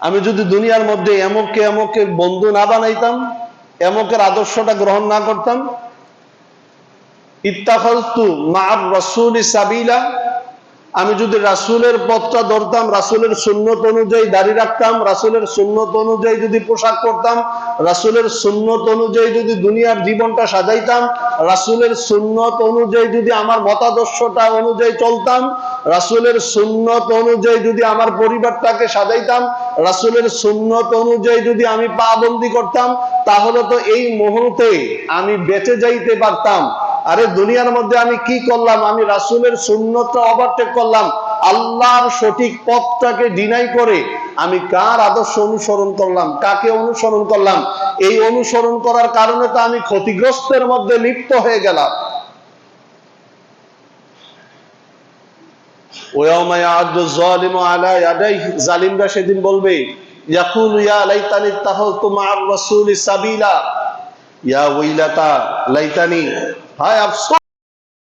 আমি যদি দুনিয়ার মধ্যে এমকে এমকে বন্ধু না বানাইতাম এমকের আদর্শটা গ্রহণ না করতাম ইত্তাখালতু মা'আর রাসূলি সাবিলা, আমি যদি রাসূলের পথটা ধরতাম, রাসূলের সুন্নত অনুযায়ী দাড়ি রাখতাম, রাসূলের সুন্নত অনুযায়ী যদি পোশাক পরতাম, রাসূলের সুন্নত অনুযায়ী যদি দুনিয়ার জীবনটা সাজাইতাম, রাসূলের সুন্নত অনুযায়ী যদি আমার মতাদর্শটা অনুযায়ী চলতাম রাসূলের সুন্নত অনুযায়ী যদি আমার পরিবারটাকে সাজাইতাম, রাসূলের সুন্নত অনুযায়ী যদি আমি পাবন্দি করতাম, তাহলে তো এই মুহূর্তে আমি বেঁচে যাইতে পারতাম। আরে দুনিয়ার মধ্যে আমি কি করলাম? আমি রাসূলের সুন্নতটা ওভারটেক করলাম। আল্লাহর সঠিক পথটাকে ডিনাই করে আমি কার আদর্শ অনুসরণ করলাম? কাকে অনুসরণ করলাম? এই অনুসরণ করার কারণে তো আমি ক্ষতিগ্রস্তের মধ্যে লিপ্ত হয়ে গেলাম। জালিমরা সেদিন বলবে, ইয়াকুল ইয়া লাইতানি ইত্তাখাযতু মা'আর রাসূলি সাবিলা। ইয়া ওয়াইলাতা লাইতানি, হায় আফসোস!